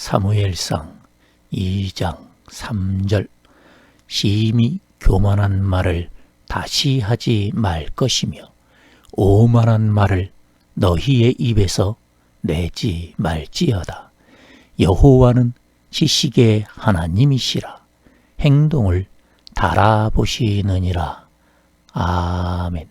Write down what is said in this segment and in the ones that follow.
사무엘상 2장 3절 심히 교만한 말을 다시 하지 말 것이며 오만한 말을 너희의 입에서 내지 말지어다. 여호와는 지식의 하나님이시라. 행동을 달아보시느니라. 아멘.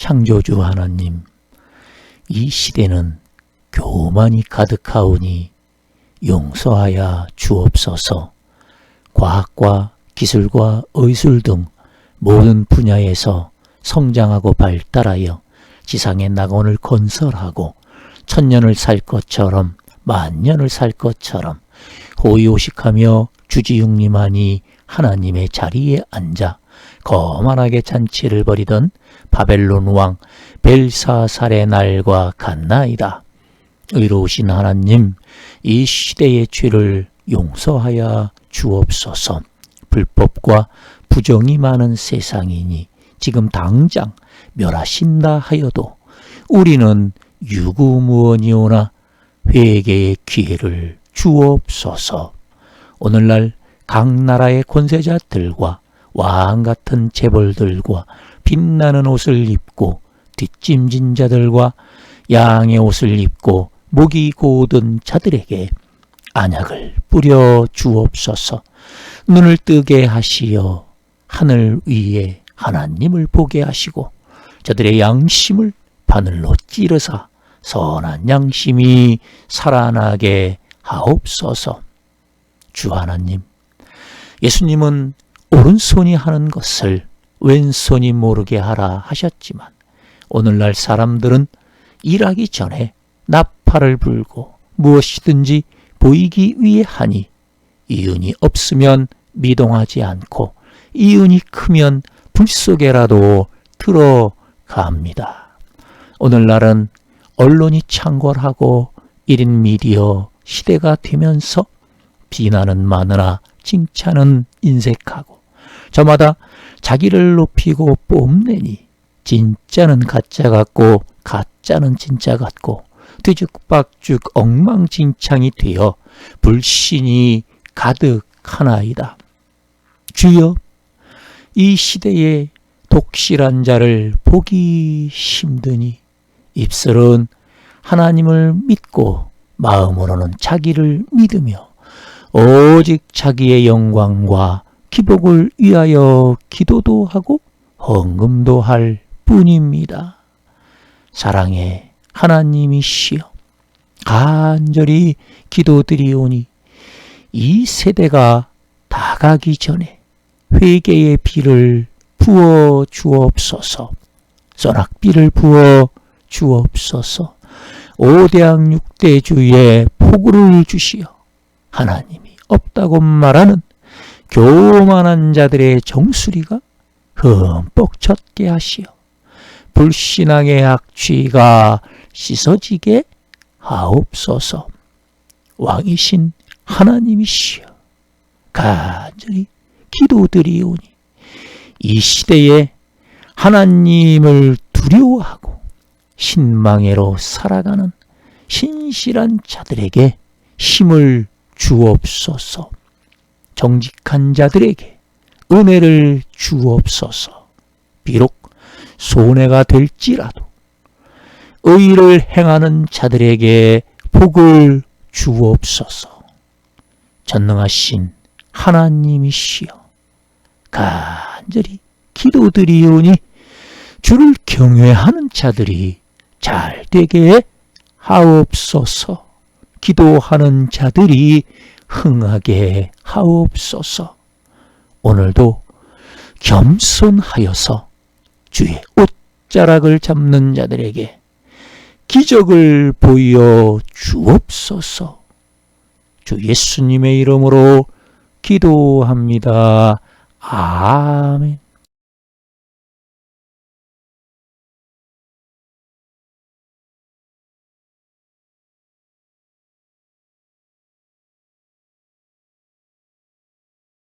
창조주 하나님, 이 시대는 교만이 가득하오니 용서하여 주옵소서. 과학과 기술과 의술 등 모든 분야에서 성장하고 발달하여 지상의 낙원을 건설하고 천년을 살 것처럼 만년을 살 것처럼 호의호식하며 주지육림하니 하나님의 자리에 앉아 거만하게 잔치를 벌이던 바벨론 왕 벨사살의 날과 같나이다. 의로우신 하나님, 이 시대의 죄를 용서하여 주옵소서. 불법과 부정이 많은 세상이니 지금 당장 멸하신다 하여도 우리는 유구무원이오나 회개의 기회를 주옵소서. 오늘날 각 나라의 권세자들과 왕 같은 재벌들과 빛나는 옷을 입고 뒷짐진 자들과 양의 옷을 입고 목이 고든 자들에게 안약을 뿌려 주옵소서. 눈을 뜨게 하시어 하늘 위에 하나님을 보게 하시고 저들의 양심을 바늘로 찌르사 선한 양심이 살아나게 하옵소서. 주 하나님, 예수님은 오른손이 하는 것을 왼손이 모르게 하라 하셨지만 오늘날 사람들은 일하기 전에 나팔을 불고 무엇이든지 보이기 위해 하니 이윤이 없으면 미동하지 않고 이윤이 크면 불 속에라도 들어갑니다. 오늘날은 언론이 창궐하고 1인 미디어 시대가 되면서 비난은 많으나 칭찬은 인색하고 저마다 자기를 높이고 뽐내니 진짜는 가짜 같고 가짜는 진짜 같고 뒤죽박죽 엉망진창이 되어 불신이 가득하나이다. 주여 이 시대에 독실한 자를 보기 힘드니 입술은 하나님을 믿고 마음으로는 자기를 믿으며 오직 자기의 영광과 기복을 위하여 기도도 하고 헌금도 할 뿐입니다. 사랑의 하나님이시여 간절히 기도드리오니 이 세대가 다 가기 전에 회개의 비를 부어 주옵소서 소낙비를 부어 주옵소서 오대양 육대주의 폭우를 주시어 하나님이 없다고 말하는 교만한 자들의 정수리가 흠뻑 젖게 하시어 불신앙의 악취가 씻어지게 하옵소서 왕이신 하나님이시여 간절히 기도드리오니 이 시대에 하나님을 두려워하고 신망애로 살아가는 신실한 자들에게 힘을 주옵소서. 정직한 자들에게 은혜를 주옵소서. 비록 손해가 될지라도 의를 행하는 자들에게 복을 주옵소서. 전능하신 하나님이시여 간절히 기도드리오니 주를 경외하는 자들이 잘 되게 하옵소서. 기도하는 자들이 흥하게 하옵소서. 오늘도 겸손하여서 주의 옷자락을 잡는 자들에게 기적을 보여 주옵소서. 주 예수님의 이름으로 기도합니다. 아멘.